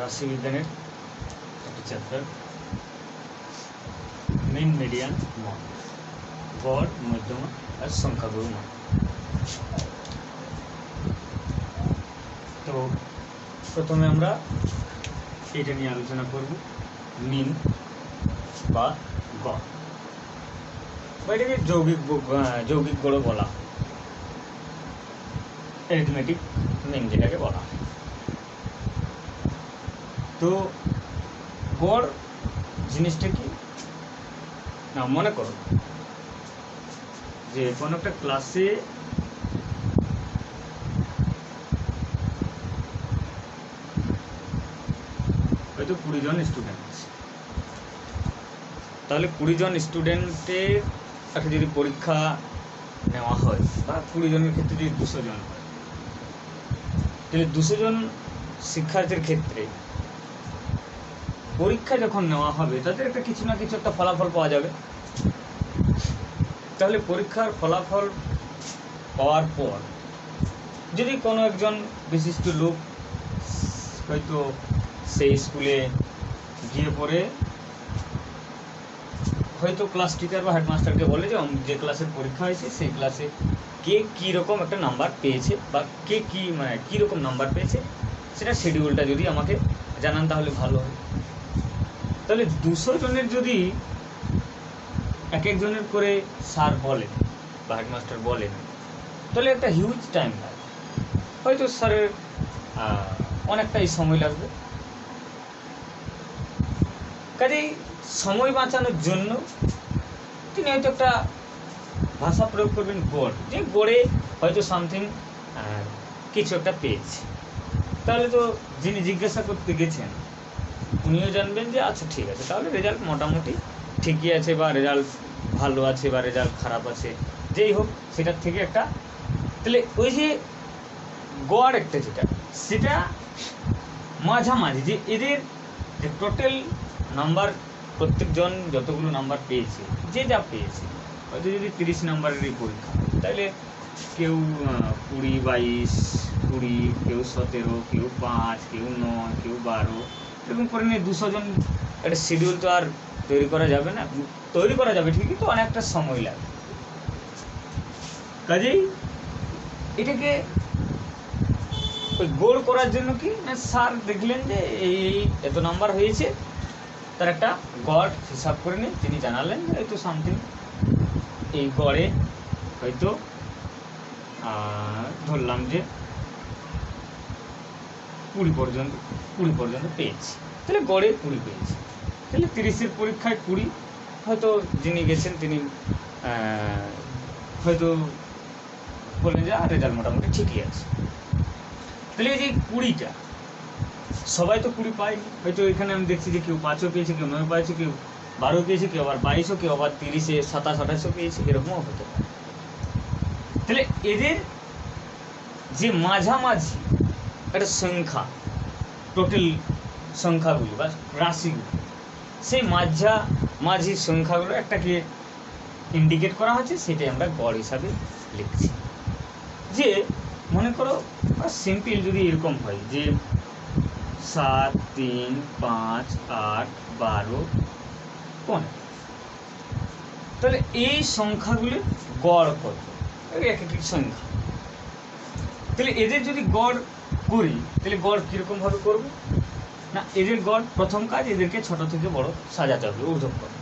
রাশিবিজ্ঞানের একটা chapter main median মান গড় মধ্যমা আর সংখ্যাগুরু মান তো প্রথমে আমরা এটা নিয়ে আলোচনা করব মিন বা গড় বা এটাকে যৌগিক ব- আহ, যৌগিক গড়ও বলা অ্যারিথমেটিক মিন যেটাকে বলা হয়। তো গড় জিনিসটা কি? না, মনে করো যে কোনো একটা ক্লাসে হয়তো কুড়ি জন স্টুডেন্ট আছে। তাহলে কুড়ি জন স্টুডেন্টের একটা যদি পরীক্ষা নেওয়া হয়, বা কুড়ি জনের ক্ষেত্রে যদি দুশো জন হয়, তাহলে দুশো জন শিক্ষার্থীর ক্ষেত্রে পরীক্ষা যখন নেওয়া হবে তাদের একটা কিছু না কিছু একটা ফলাফল পাওয়া যাবে। তাহলে পরীক্ষার ফলাফল পাওয়ার পর, যদি কোনো একজন বিশিষ্ট লোক হয়তো সেই স্কুলে গিয়ে পড়ে, হয়তো ক্লাস টিচার বা হেডমাস্টারকে বলে যে যে ক্লাসের পরীক্ষা হয়েছে, সেই ক্লাসে কে কী রকম একটা নাম্বার পেয়েছে বা কে কী মানে কী রকম নাম্বার পেয়েছে, সেটা শিডিউলটা যদি আমাকে জানান, তাহলে ভালো হয়। তাহলে দুশো জনের যদি এক একজনের করে স্যার বলেন বা হেডমাস্টার বলেন তাহলে একটা হিউজ টাইম লাগে হয়তো স্যারের অনেকটাই সময় লাগবে। কাজেই সময় বাঁচানোর জন্য তিনি হয়তো একটা ভাষা প্রয়োগ করবেন, গড়। যে গড়ে হয়তো সামথিং কিছু একটা পেয়েছে। তাহলে তো যিনি জিজ্ঞাসা করতে গেছেন উনিও জানবেন যে আচ্ছা ঠিক আছে, তাহলে রেজাল্ট মোটামুটি ঠিকই আছে বা রেজাল্ট ভালো আছে বা রেজাল্ট খারাপ আছে, যেই হোক, সেটার থেকে একটা, তাহলে ওই যে গড় একটা যেটা, সেটা মাঝামাঝি, যে এদের যে টোটাল নাম্বার প্রত্যেকজন যতগুলো নাম্বার পেয়েছে, যে যা পেয়েছে, হয়তো যদি তিরিশ নাম্বারেরই পরীক্ষা, তাহলে কেউ কুড়ি, বাইশ, কুড়ি, কেউ সতেরো, কেউ পাঁচ, কেউ নয়, কেউ বারো এরকম করে নিয়ে দুশো জন একটা শিডিউল তো আর তৈরি করা যাবে না। তৈরি করা যাবে, ঠিকই তো অনেকটা সময় লাগে। কাজেই এটাকে ওই গোল করার জন্য কি না স্যার দেখলেন যে এই এত নাম্বার হয়েছে, তার একটা গড় হিসাব করে নিয়ে তিনি জানালেন যে হয়তো সামথিং এই গড়ে হয়তো ধরলাম যে কুড়ি পর্যন্ত কুড়ি পর্যন্ত পেয়েছি। তাহলে গড়ে কুড়ি পেয়েছি। তাহলে তিরিশের পরীক্ষায় কুড়ি, হয়তো যিনি গেছেন তিনি হয়তো বললেন যে রেজাল্ট মোটামুটি ঠিকই আছে। তাহলে এই যে কুড়িটা, সবাই তো কুড়ি পায়নি। হয়তো এখানে আমি দেখছি যে কেউ পাঁচও পেয়েছে, কেউ নয় পেয়েছে, কেউ বারো পেয়েছে, কেউ আবার বাইশও, কেউ আবার তিরিশে, সাতাশ, আঠাশও পেয়েছে, এরকমও হতে পারে। তাহলে এদের যে মাঝামাঝি একটা সংখ্যা টোটাল সংখ্যাগুলো বা রাশিগুলো। সেই মাঝা মাঝি সংখ্যাগুলো একটাকে ইন্ডিকেট করা হচ্ছে সেটাই আমরা গড় হিসাবে লিখছি। যে, মনে করো সিম্পল যদি এরকম হয় যে, সাত, তিন, পাঁচ, আট, বারো, পনেরো। তাহলে এই সংখ্যাগুলির গড় কত? এক একটি সংখ্যা। তাহলে এদের যদি গড় করি তাহলে গড় কীরকমভাবে করব? না, এদের গড় প্রথম কাজ এদেরকে ছোট থেকে বড় সাজাতে হবে। ঊর্ধ্বক্রম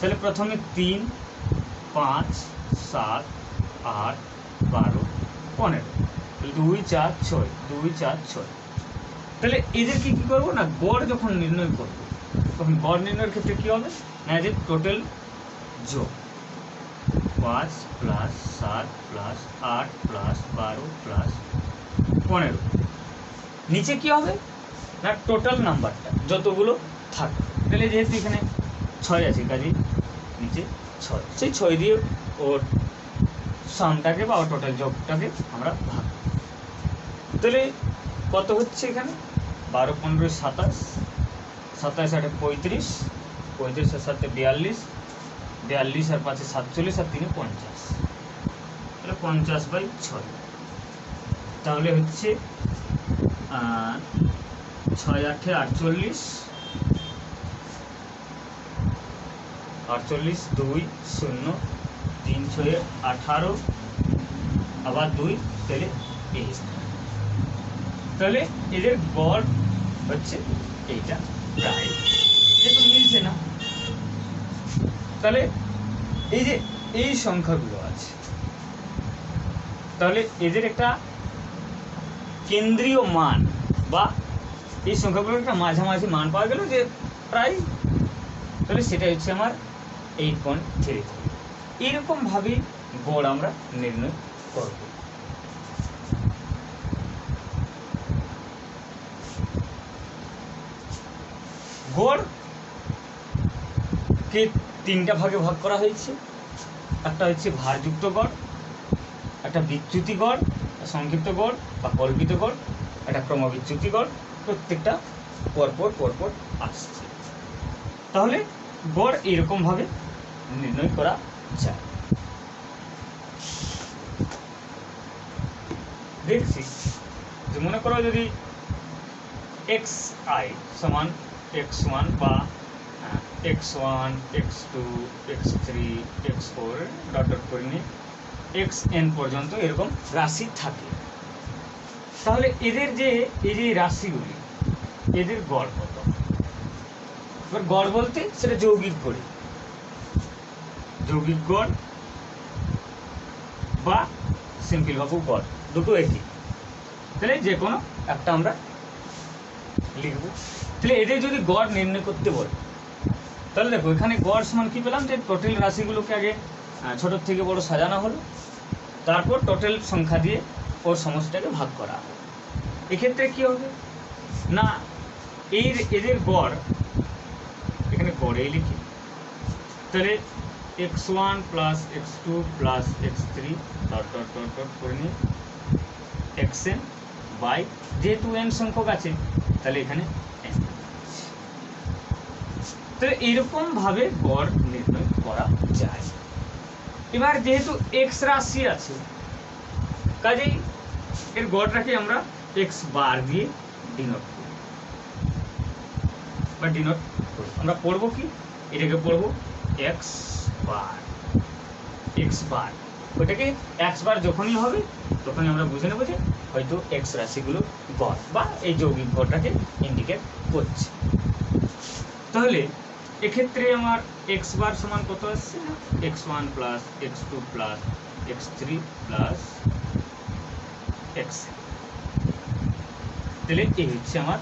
তাহলে প্রথমে তিন, পাঁচ, সাত, আট, বারো, পনেরো। দুই, চার, ছয়, দুই, চার, ছয়। তাহলে এদেরকে কী করব না, গড় যখন নির্ণয় করব, তখন গড় নির্ণয়ের ক্ষেত্রে কী হবে? না এদের টোটাল যোগ। পাঁচ প্লাস সাত প্লাস আট প্লাস বারো প্লাস পনেরো। নিচে কি হবে? না টোটাল নাম্বারটা যতগুলো থাকবে তাহলে যেহেতু এখানে ছয় আছে, কাজে, নিচে ছয়। সেই ছয় দিয়ে ওর সামটাকে বা ওর টোটাল যোগটাকে আমরা ভাগ। তাহলে কত হচ্ছে এখানে? বারো, পনেরো, সাতাশ। সাতাশ আটে পঁয়ত্রিশ পঁয়ত্রিশের সাথে বিয়াল্লিশ বিয়াল্লিশ আর পাঁচে সাতচল্লিশ আর তিনে পঞ্চাশ। তাহলে পঞ্চাশ বাই ছয়। তাহলে হচ্ছে ছয় আটে আটচল্লিশ। আটচল্লিশ দুই শূন্য তিন ছয়ে আঠারো। আবার দুই, তাহলে এই তাহলে এদের গড় হচ্ছে এইটা। প্রায় যেহেতু মিলছে না। তাহলে এই যে এই সংখ্যাগুলো আছে, তাহলে এদের একটা কেন্দ্রীয় মান বা এই সংখ্যাগুলোর একটা মাঝামাঝি মান পাওয়া গেল যে প্রায়, তাহলে সেটা হচ্ছে আমার এইট পয়েন্ট থ্রি এরকমভাবেই গড় আমরা নির্ণয় করব। গড় কে তিনটা ভাগে ভাগ করা হয়েছে। একটা হচ্ছে ভারযুক্ত গড়, একটা বিচ্যুতি গড় সংক্ষিপ্ত গড় বা কল্পিত গড় একটা ক্রমবিচ্যুতি গড় প্রত্যেকটা পরপর পরপর আসছে। তাহলে গড় এরকমভাবে নির্ণয় করা যায়। দেখছি, যে মনে করো যদি এক্স আই সমান এক্স ওয়ান বা X one X two X three X four dot dot করে নিয়ে এক্স এন পর্যন্ত এরকম রাশি থাকে। তাহলে এদের যে এই যে রাশিগুলি এদের গড় কত? এবার গড় বলতে সেটা যৌগিক গড়ে। যৌগিক গড় বা সিম্পল বাবু গড় দুটো একই। তাহলে যে কোনো একটা আমরা লিখব। তাহলে এদের যদি গড় নির্ণয় করতে বলে তাহলে দেখো এখানে গড় সমান কি পেলাম? যে টোটাল রাশিগুলোকে আগে আহ, ছোট থেকে বড় সাজানো হলো। তারপর টোটাল সংখ্যা দিয়ে ওর সমস্যাটাকে ভাগ করা হবে। এক্ষেত্রে কি হবে? না এই এদের গড়, এখানে গড়েই লিখি। তাহলে X one plus X two plus X three dot dot dot dot করে নিয়ে এক্স এন বাই যেহেতু এন সংখ্যক আছে, তাহলে এখানে n তাহলে এরকমভাবে গড় নির্ণয় করা যায়। এবার যেহেতু এক্স রাশি আছে, কাজেই এর গড়টাকে আমরা এক্স বার দিয়ে ডিনোট করি। বা ডিনোট আমরা পড়ব কি? এটাকে পড়ব এক্স বার এক্স বার। ওটাকে এক্স বার যখনই হবে, তখনই আমরা বুঝে নেব যে হয়তো এক্স রাশিগুলো গড় বা এই যৌগিক গড়টাকে ইন্ডিকেট করছে। তাহলে এক্ষেত্রে আমার এক্স বার সমান কত আসছে? X one plus X two plus X three plus X তাহলে এই হচ্ছে আমার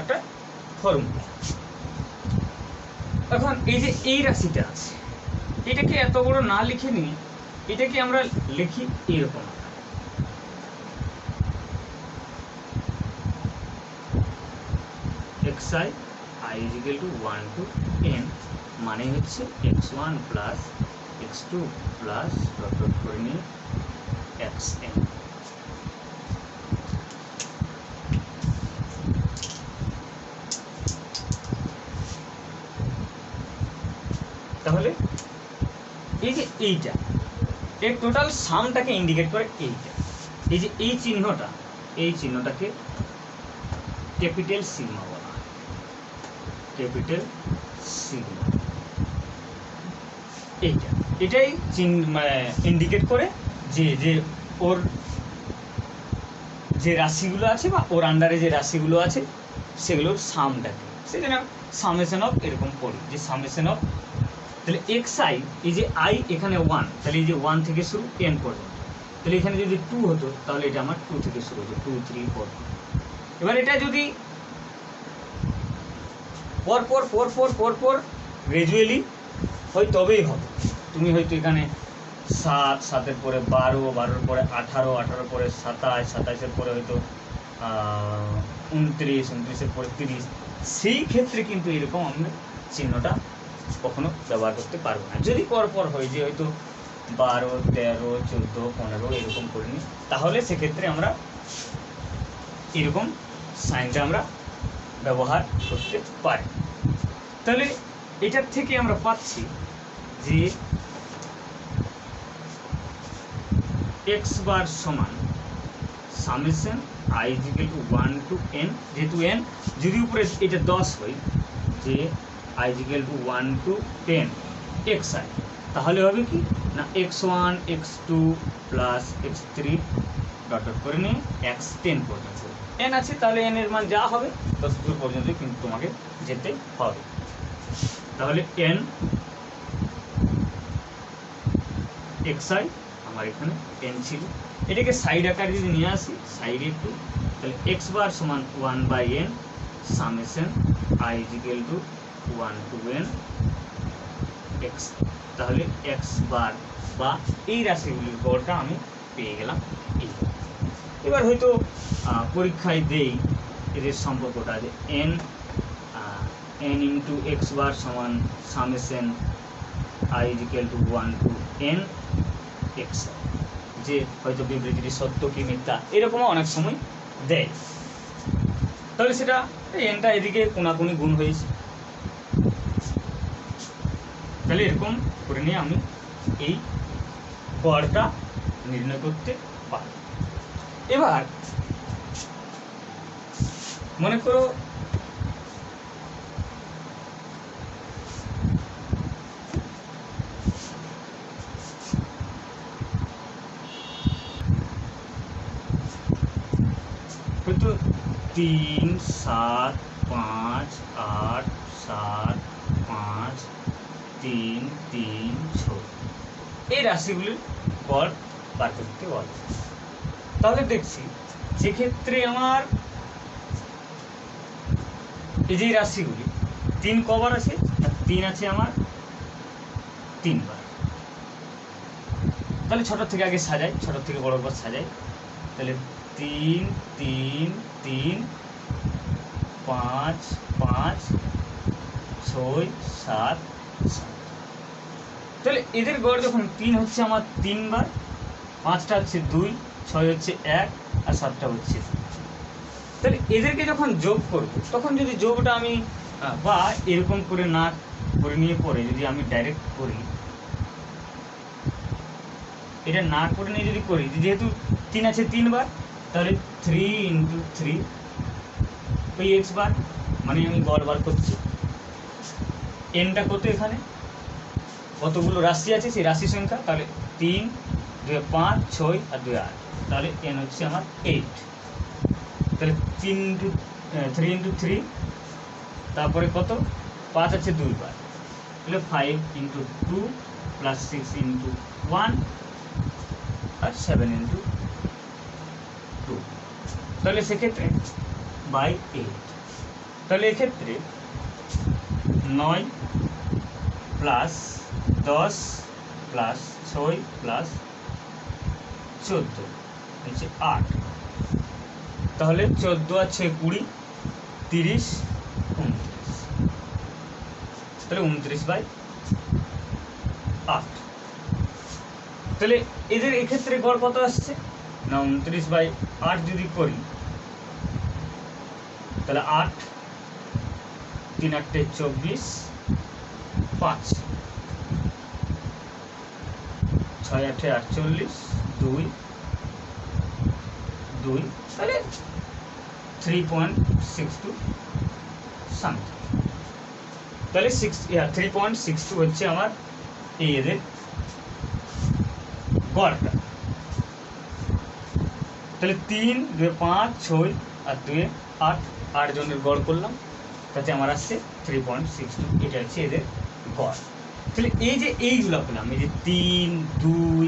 একটা ফর্মুলা এখন এই যে এই রাশিটা আছে, এটাকে এত বড় না লিখে নিয়ে এটাকে আমরা লিখি এরকম। X I I equal to one to N মানে হচ্ছে X one plus X two plus dot করে নিয়ে এক্স তাহলে এই যে এইটা, এর টোটাল সামটাকে ইন্ডিকেট করে এইটা। এই যে এই চিহ্নটা, এই চিহ্নটাকে ক্যাপিটাল সিগমা ক্যাপিটাল সিগমা এইটা। এটাই ইন্ডিকেট করে যে যে ওর যে রাশিগুলো আছে বা ওর আন্ডারে যে রাশিগুলো আছে সেগুলো সেগুলোর সামটাকে সেজন্য সামেশন অফ এরকম পড়ি, যে সামেশন অফ তাহলে এক্স আই এই যে আই এখানে ওয়ান তাহলে এই যে ওয়ান থেকে শুরু এন পর্যন্ত। তাহলে এখানে যদি টু হতো, তাহলে এটা আমার টু থেকে শুরু হতো টু থ্রি ফোর এবার এটা যদি পর পর পর পর পর পর গ্রাজুয়ালি হয় তবেই হবে। তুমি হয়তো এখানে সাত, সাতের পরে বারো, বারোর পরে আঠারো, আঠারোর পরে সাতাশ, সাতাশের পরে হয়তো উনত্রিশ, উনত্রিশের পরে তিরিশ। সেই ক্ষেত্রে কিন্তু এরকম আমরা চিহ্নটা কখনো ব্যবহার করতে পারব না। যদি পর পর হয় যে হয়তো বারো, তেরো, চোদ্দ, পনেরো এরকম করে নিই, তাহলে সেক্ষেত্রে আমরা এরকম সাইনটা আমরা ব্যবহার করতে পারে। তাহলে এটার থেকে আমরা পাচ্ছি যে এক্স বার সমান summation I equal to one to N যেহেতু এন যদি উপরে এটা দশ হয়, যে I equal to one to ten X I তাহলে হবে কি? না X one X two plus X three dot করে নিয়ে এক্স টেন পর্যন্ত এন আছে, তাহলে এন এর মান যা হবে তত দূর পর্যন্ত কিন্তু তোমাকে যেতে হবে। তাহলে এন এক্স আই আমার এখানে এন ছিল। এটাকে সাইড আকারে যদি নিয়ে আসি সাইডে একটু তাহলে এক্স বার সমান one by N summation I equal to one to N X তাহলে এক্স বার বা এই রাশিগুলির গড়টা আমি পেয়ে গেলাম এই। এবার হয়তো পরীক্ষায় দেই এদের সম্পর্কটা যে n n into x bar সমান summation i equal to one to n x যে হয়তো বিবৃতিটি সত্য কি মিথ্যা, এরকমও অনেক সময় দেয়। তাহলে সেটা এনটা এদিকে কোনাকুনি গুণ হয়েছে। তাহলে এরকম করে নিয়ে আমি এই গড়টা নির্ণয় করতে পারি এবার মনে করো হয়তো তিন, সাত, পাঁচ, আট, সাত, পাঁচ, তিন তিন, ছয়। এই রাশিগুলির গড় বার করতে বলে। তাহলে দেখছি যেক্ষেত্রে আমার এই যে রাশিগুলি, তিন কবার আছে তিন আছে আমার তিনবার। তাহলে ছোট থেকে আগে সাজাই, ছোট থেকে বড় করে সাজাই। তাহলে তিন তিন তিন, পাঁচ পাঁচ, ছয়, সাত সাত। তাহলে এদের গড় যখন তিন হচ্ছে আমার তিনবার, পাঁচটা হচ্ছে দুই ছয় হচ্ছে এক আর সাতটা হচ্ছে তাহলে এদেরকে যখন যোগ করব, তখন যদি যোগটা আমি বা এরকম করে না করে নিয়ে পরে যদি আমি ডাইরেক্ট করি, এটা না করে নিয়ে যদি করি যেহেতু তিন আছে তিনবার, তাহলে থ্রি ইন্টু থ্রি ওই এক্স বার মানে আমি গড় বার করছি। এনটা কত এখানে? কতগুলো রাশি আছে? সেই রাশি সংখ্যা, তাহলে তিন দুই পাঁচ, ছয় আর দুই আট। তাহলে এন হচ্ছে আমার এইট তাহলে তিন ইন্টু থ্রি ইন্টু থ্রি তারপরে কত? পাঁচ আছে দুইবার তাহলে five into two plus six into one আর সেভেন ইন্টু টু তাহলে সেক্ষেত্রে বাই এইট তাহলে এক্ষেত্রে নয় প্লাস দশ প্লাস ছয় প্লাস চোদ্দ। আট। তাহলে চোদ্দ আর ছয় কুড়ি, তিরিশ, উনত্রিশ। তাহলে উনত্রিশ বাই আট। তাহলে এদের এক্ষেত্রে গড় কত আসছে? না, উনত্রিশ বাই আট যদি করি, তাহলে আট তিন আটটে চব্বিশ, পাঁচ। ছয় আটে আটচল্লিশ, দুই দুই তাহলে three point six two something তাহলে six three point six two হচ্ছে আমার এই এদের গড়টা। তাহলে তিন দুই পাঁচ ছয় আর দুই আট আট জনের গড় করলাম। তাতে আমার আসছে থ্রি পয়েন্ট সিক্স টু এটা হচ্ছে এদের গড়। তাহলে এই যে এইগুলো পেলাম এই যে তিন দুই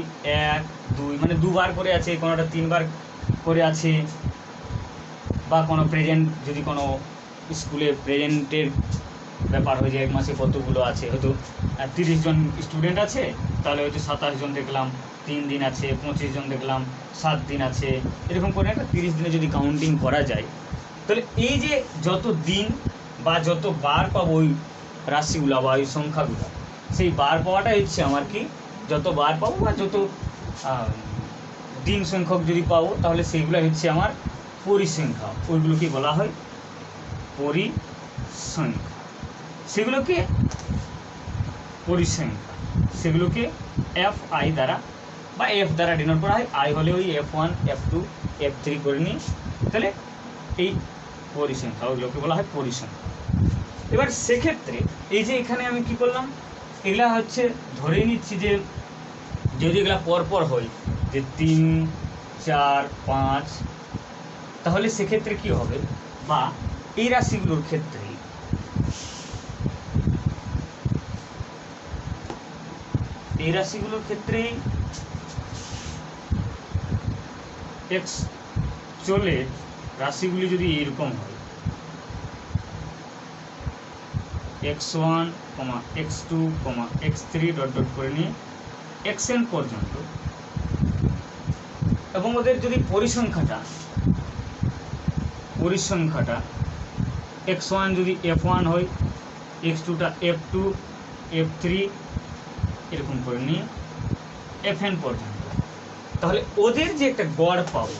এক দুই মানে দুবার করে আছে কোনোটা তিনবার করে আছে, বা কোনো প্রেজেন্ট যদি কোনো স্কুলে প্রেজেন্টের ব্যাপার হয়ে যায় এক মাসে কতগুলো আছে? হয়তো তিরিশ জন স্টুডেন্ট আছে, তাহলে হয়তো সাতাশ জন দেখলাম, তিন দিন আছে, পঁচিশ জন দেখলাম, সাত দিন আছে, এরকম করে একটা তিরিশ দিনে যদি কাউন্টিং করা যায়, তাহলে এই যে যত দিন বা যত বার পাবো ওই রাশিগুলো বা ওই সংখ্যাগুলো, সেই বার পাওয়াটাই হচ্ছে আমার কি, যত বার পাবো বা যত দিন সংখ্যক যদি পাবো, তাহলে সেইগুলো হচ্ছে আমার পরিসংখ্যা। ওইগুলোকে বলা হয় পরিসংখ্যা। সেগুলোকে পরিসংখ্যা। সেগুলোকে এফ আই দ্বারা বা এফ দ্বারা ডিনোট করা হয়। আই হলে ওই f one f two f three করে নিই। তাহলে এই পরিসংখ্যা ওইগুলোকে বলা হয় পরিসংখ্যা। এবার সেক্ষেত্রে এই যে এখানে আমি কি করলাম, এগুলা হচ্ছে ধরে নিচ্ছি যে যদি এগুলা পরপর হয় যে তিন, চার, পাঁচ, তাহলে সেক্ষেত্রে কি হবে? বা এই রাশিগুলোর ক্ষেত্রে এই রাশিগুলোর ক্ষেত্রে এক্স চলে রাশিগুলি যদি এরকম হয় x one comma x two comma x three dot dot করে নিয়ে এক্স এন পর্যন্ত এবং ওদের যদি পরিসংখ্যাটা পরিসংখ্যাটা এক্স ওয়ান যদি এফ ওয়ান হয় এক্স টুটা এফ টু এফ থ্রি এরকম করে নিয়ে এফ এন পর্যন্ত। তাহলে ওদের যে একটা গড় পাবো,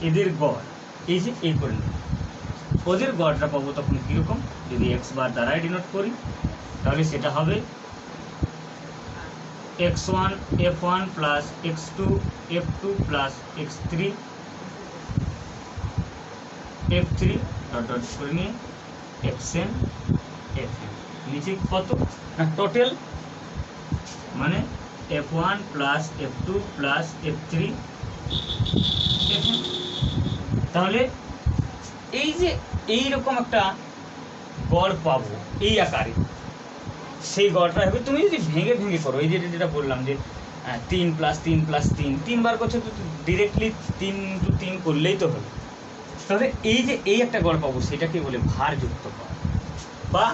এদের গড়, এই যে এই করে ওদের গড়টা পাবো তখন কীরকম? যদি এক্স বার দ্বারাই ডিনোট করি, তাহলে সেটা হবে x one f one plus x two f two plus x three f three dot dot করে নিয়ে এক্স এন এফ নিচে কত? না টোটাল মানে f one plus f two plus f three তাহলে এই যে এইরকম একটা গড় পাবো এই আকারে। সেই গড়টা হবে, তুমি যদি ভেঙে ভেঙে করো, এই যে যেটা বললাম যে তিন প্লাস তিন প্লাস তিন, তিনবার করছ তো ডিরেক্টলি তিন টু তিন করলেই তো হবে। তাহলে এই যে এই একটা গড় পাবো, সেটাকে বলে ভারযুক্ত গড় বা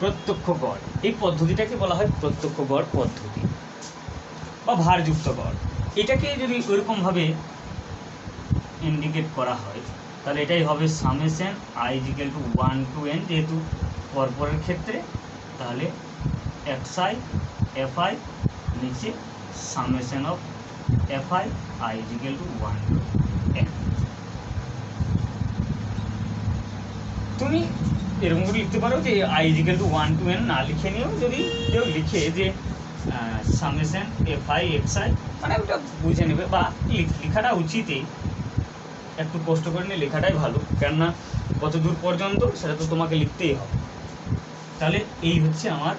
প্রত্যক্ষ গড়। এই পদ্ধতিটাকে বলা হয় প্রত্যক্ষ গড় পদ্ধতি বা ভারযুক্ত গড়। এটাকে যদি ওইরকমভাবে ইন্ডিকেট করা হয়, তাহলে এটাই হবে summation i equal to one to n যেহেতু পরপরের ক্ষেত্রে, তাহলে এফ আই নিচে summation of f i i equal to one to n তুমি এরকম করে লিখতে পারো যে i equal to one to n না লিখে নিও, যদি কেউ লিখে যে summation f i x i মানে ওটা বুঝে নেবে বা লিখ- লেখাটা উচিতই। একটু কষ্ট করে নিয়ে লেখাটাই ভালো, কেননা কত দূর পর্যন্ত সেটা তো তোমাকে লিখতেই হবে। তাহলে এই হচ্ছে আমার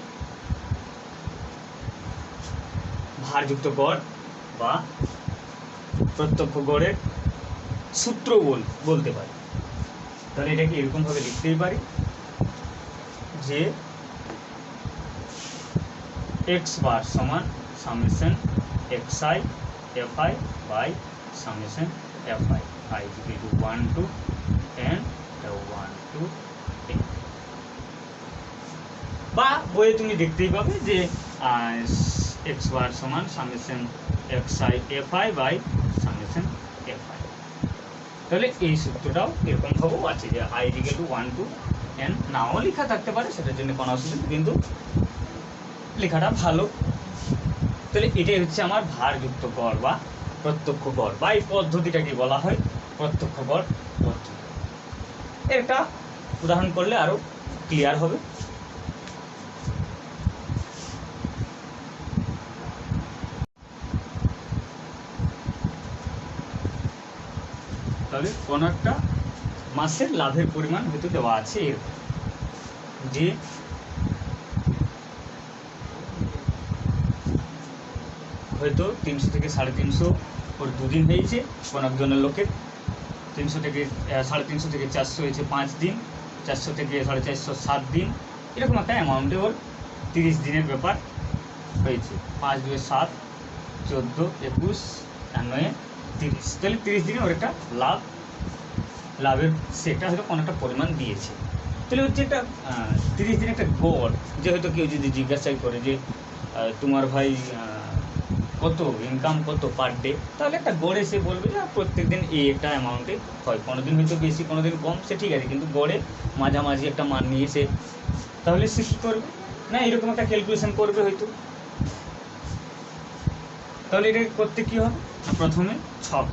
ভারযুক্ত গড় বা প্রত্যক্ষ গড়ের সূত্র বল, বলতে পারি। তাহলে এটাকে এরকমভাবে লিখতেই পারি যে এক্স বার সমান summation x i f i by summation f i i equal to one to n one to বা বইয়ে তুমি দেখতেই পাবে যে এক্স বার সমান summation x i f i by summation f i তাহলে এই সূত্রটাও এরকম ভাবেও আছে যে i equal to one to n নাও লেখা থাকতে পারে, সেটার জন্য কোনো অসুবিধা কিন্তু লেখাটা ভালো। তাহলে এটাই হচ্ছে আমার ভারযুক্ত গড় বা প্রত্যক্ষ গড়, বা এই পদ্ধতিটাকে বলা হয়? প্রত্যক্ষ গড় পদ্ধতি। একটা উদাহরণ করলে আরও ক্লিয়ার হবে। তবে কোনো একটা মাসের লাভের পরিমাণ হয়তো দেওয়া আছে। যে হয়তো তিনশো থেকে সাড়ে তিনশো ওর দুদিন হয়েছে কোনো একজনের লোকের। তিনশো থেকে সাড়ে তিনশো থেকে চারশো হয়েছে পাঁচ দিন, চারশো থেকে সাড়ে চারশো সাত দিন। এরকম একটা অ্যামাউন্টে ওর তিরিশ দিনের ব্যাপার হয়েছে। পাঁচ দুয়ে সাত, চোদ্দ, একুশ, নয়ে তিরিশ, তাহলে তিরিশ দিনে ওর একটা লাভ, লাভের সেটা হয়তো কোনো একটা পরিমাণ দিয়েছে। তাহলে হচ্ছে একটা তিরিশ দিন একটা গড় যে হয়তো কেউ যদি জিজ্ঞাসা করে যে তোমার ভাই কত ইনকাম কত পার ডে তাহলে একটা গড়ে সে বলবে যে প্রত্যেক দিন এই একটা অ্যামাউন্টে হয়। কোনো দিন হয়তো বেশি কোনো দিন কম, সে ঠিক আছে, কিন্তু গড়ে মাঝামাঝি একটা মান নিয়ে সে তাহলে সে কী করবে? না, এরকম একটা ক্যালকুলেশন করবে হয়তো। তাহলে এটা করতে কি হবে? প্রথমে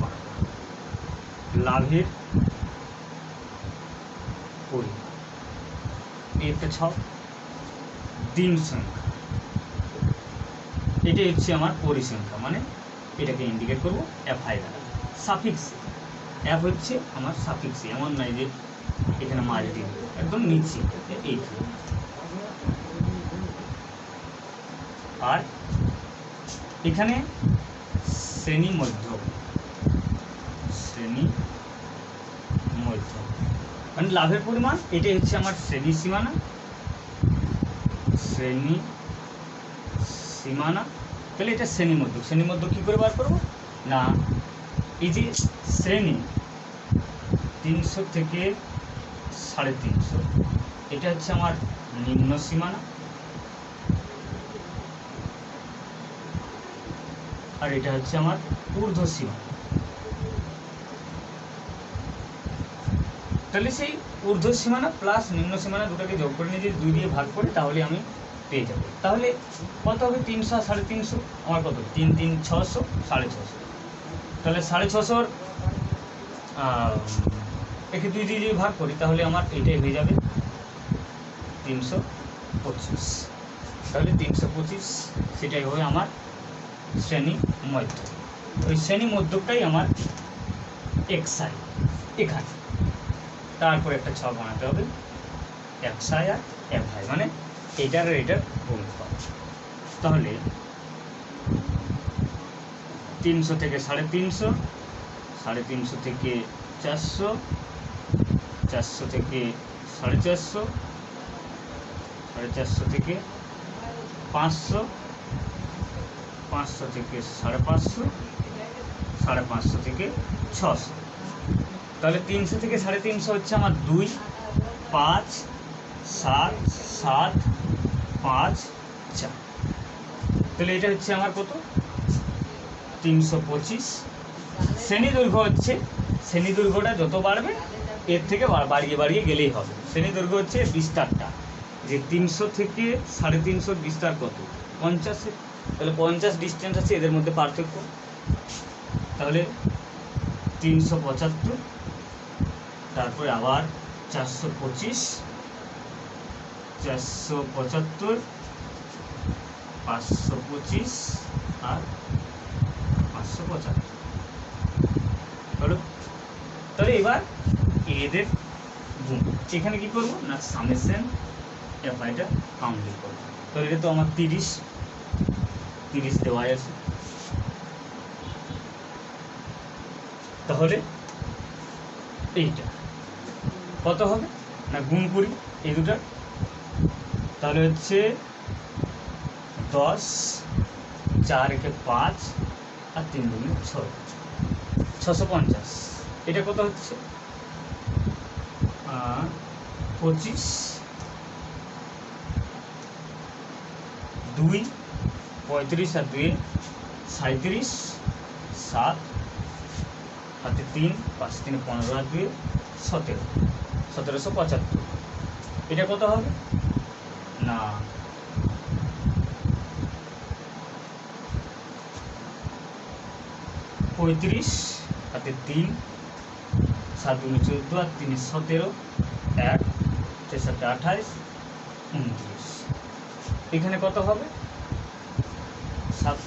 বানাবো। লাভের পরিমাণ এই একটা ছক। দিন সংখ্যা এটাই হচ্ছে আমার পরিসংখ্যা মানে এটাকে ইন্ডিকেট করব এফ আই দ্বারা। সাফিক্স এফ হচ্ছে আমার সাফিক্স এমন নয় যে এখানে মাঝ। একদম নিচে এইখানে আর এখানে শ্রেণি মধ্য শ্রেণি মধ্য মানে লাভের পরিমাণ, এটাই হচ্ছে আমার শ্রেণি সীমানা। শ্রেণি সীমানা। তাহলে এটা শ্রেণি মধ্য শ্রেণি মধ্য কী করে বার করব? না, এই যে শ্রেণি, তিনশো থেকে সাড়ে তিনশো, এটা হচ্ছে আমার নিম্ন সীমানা। আর এটা হচ্ছে আমার ঊর্ধ্ব সীমানা তাহলে সেই ঊর্ধ্ব সীমানা প্লাস নিম্ন সীমানা দুটাকে যোগ করে নিয়ে যদি দুই দিয়ে ভাগ করি, তাহলে আমি পেয়ে যাব। তাহলে কত হবে? তিনশো সাড়ে তিনশো? আমার কত? তিন তিন, ছশো, সাড়ে ছশো। তাহলে সাড়ে ছশোর একে দুই দিয়ে যদি ভাগ করি, তাহলে আমার এটাই হয়ে যাবে তিনশো পঁচিশ। তাহলে তিনশো পঁচিশ, সেটাই হবে আমার শ্রেণি মধ্য। ওই শ্রেণি মধ্যটাই আমার এক্সাই এখানে। তারপর একটা ছক বানাতে হবে। এক্সাই আর এক আই মানে এটার আর এটার গুণফল। তাহলে তিনশো থেকে সাড়ে তিনশো সাড়ে তিনশো থেকে চারশো চারশো থেকে সাড়ে চারশো সাড়ে চারশো থেকে পাঁচশো পাঁচশো থেকে সাড়ে পাঁচশো সাড়ে পাঁচশো থেকে ছশো। তাহলে তিনশো থেকে সাড়ে তিনশো হচ্ছে আমার দুই, পাঁচ, সাত সাত, পাঁচ, চার। তাহলে এটা হচ্ছে আমার কত? তিনশো পঁচিশ। শ্রেণি দৈর্ঘ্য হচ্ছে শ্রেণি দৈর্ঘ্যটা যত বাড়বে, এর থেকে বাড়িয়ে বাড়িয়ে গেলেই হবে। শ্রেণি দৈর্ঘ্য হচ্ছে বিস্তারটা। যে তিনশো থেকে সাড়ে তিনশোর বিস্তার কত? পঞ্চাশে তাহলে পঞ্চাশ ডিস্টেন্স আছে এদের মধ্যে পার্থক্য। তাহলে তিনশো পঁচাত্তর, তারপরে আবার চারশো পঁচিশ, চারশো পঁচাত্তর, পাঁচশো পঁচিশ আর পাঁচশো পঁচাত্তর। হলো তাহলে এবার এদের গুণ। এখানে কি করব? না, সামেশন এফআইটা কাউন্টিং করব। তাহলে এটা তো আমার তিরিশ। তিরিশ দেওয়াই আছে। তাহলে এইটা। কত হবে? না, গুণ করি এই দুটা। তাহলে হচ্ছে দশ, চার একে পাঁচ, আর তিন দুগুণে ছয়। ছশো পঞ্চাশ। এটা কত হচ্ছে? পঁচিশ। দুই পঁয়ত্রিশ আর দুই সাঁত্রিশ সাত, হাতে তিন, পাঁচ, তিন, পনেরো আর দুই, সতেরো। সতেরোশো পঁচাত্তর। এটা কত হবে? না। পঁয়ত্রিশ, হাতে তিন, সাত দুগুণে চোদ্দ আর তিন সতেরো, এক সাথে আঠাইশ উনত্রিশ। এখানে কত হবে?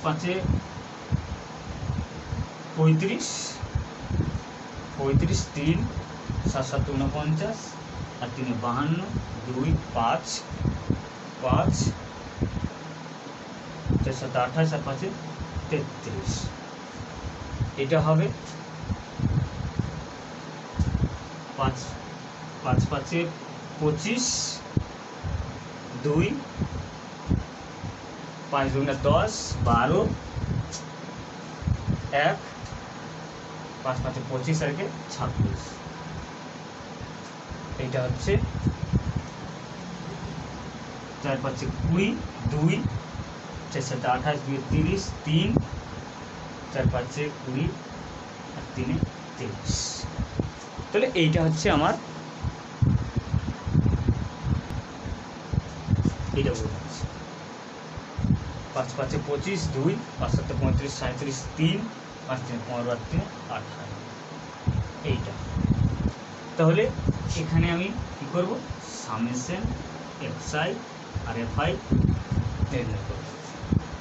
পাঁচে পঁয়ত্রিশ পঁয়ত্রিশ তিন, সাত সাত উনপঞ্চাশ আর তিনে বাহান্ন, দুই পাঁচ পাঁচ, চার সাত আঠাশ, আর পাঁচে তেত্রিশ। এটা হবে পাঁচ পাঁচ পাঁচে পঁচিশ, দুই পাঁচ দুগুণে দশ বারো, এক, পাঁচ, পাঁচে পঁচিশ, আর একে ছাব্বিশ। এইটা হচ্ছে চার, পাঁচে কুড়ি, দুই, চার সাথে আঠাশ, দুই, তিরিশ, তিন, চার, পাঁচে কুড়ি, আর তিনে তিরিশ তাহলে এইটা হচ্ছে আমার এইটা বোঝাচ্ছে পাঁচ পাঁচে পঁচিশ, দুই পাঁচ সাথে পঁয়ত্রিশ সাঁত্রিশ তিন, পাঁচ তিন পনেরো আর তিন আঠারো। এইটা। তাহলে এখানে আমি কী করব? সামেশন এক্সআই আর এফআই নির্ণয় করব।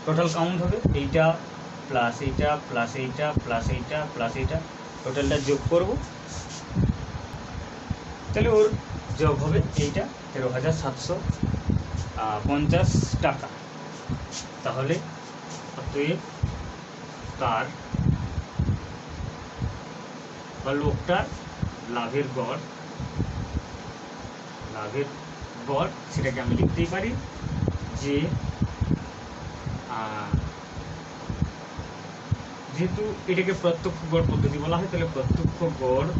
টোটাল কাউন্ট হবে এইটা প্লাস এইটা প্লাস এইটা প্লাস এইটা প্লাস এইটা। টোটালটা যোগ করব। তাহলে ওর যোগ হবে এইটা তেরো হাজার সাতশো পঞ্চাশ টাকা। তাহলে অতএব তার বা লোকটার লাভের গড় লাভের গড় সেটাকে আমি লিখতেই পারি যে যেহেতু এটাকে প্রত্যক্ষ গড় পদ্ধতি বলা হয়, তাহলে প্রত্যক্ষ গড়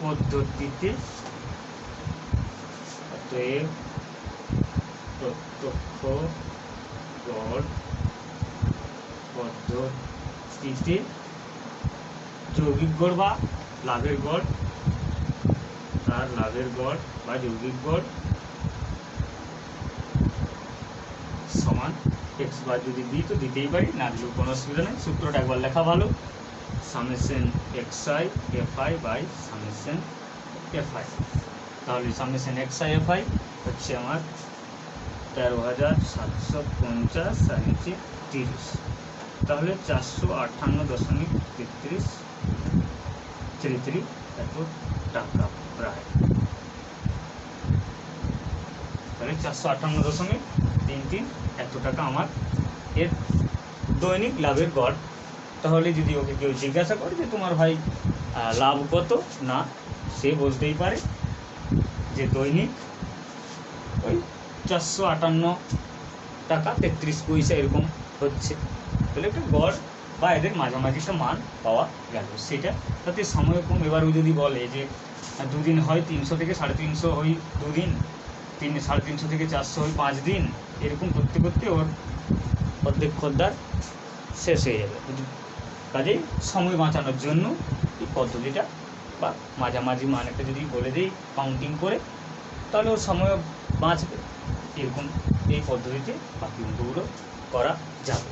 পদ্ধতিতে অতএব প্রত্যক্ষ গড় পদ্ধতিতে যৌগিক গড় বা লাভের গড় তার লাভের গড় বা যৌগিক গড় সমান এক্স বার যদি দিই তো দিতেই পারি না দিলেও কোনো অসুবিধা নেই সূত্রটা একবার লেখা ভালো summation x i f i by summation f i তাহলে summation x i f i হচ্ছে আমার তেরো হাজার সাতশো পঞ্চাশ আর নিচে তিরিশ। তাহলে চারশো আটান্ন দশমিক তেত্রিশ থ্রি এত টাকা প্রায়। তাহলে চারশো আটান্ন দশমিক তিন তিন এত টাকা আমার এর দৈনিক লাভের গড়। তাহলে যদি ওকে কেউ জিজ্ঞাসা করে যে তোমার ভাই লাভ কত? না, সে বলতেই পারে যে দৈনিক ওই চারশো আটান্ন টাকা, তেত্রিশ পয়সা এরকম হচ্ছে। তাহলে একটা গড় বা এদের মাঝামাঝি একটা মান পাওয়া গেল। সেটা তাতে সময় কম। এবারও যদি বলে যে দুদিন হয় তিনশো থেকে সাড়ে তিনশো ওই দুদিন, তিন সাড়ে তিনশো থেকে চারশো ওই পাঁচ দিন, এরকম করতে করতে ওর অর্ধেক খদ্দার শেষ হয়ে যাবে কাজেই সময় বাঁচানোর জন্য এই পদ্ধতিটা বা মাঝামাঝি মান একটা যদি বলে দিই কাউন্টিং করে, তাহলে ওর সময় বাঁচবে। এরকম এই পদ্ধতিতে বাকি অঙ্কগুলো করা যাবে।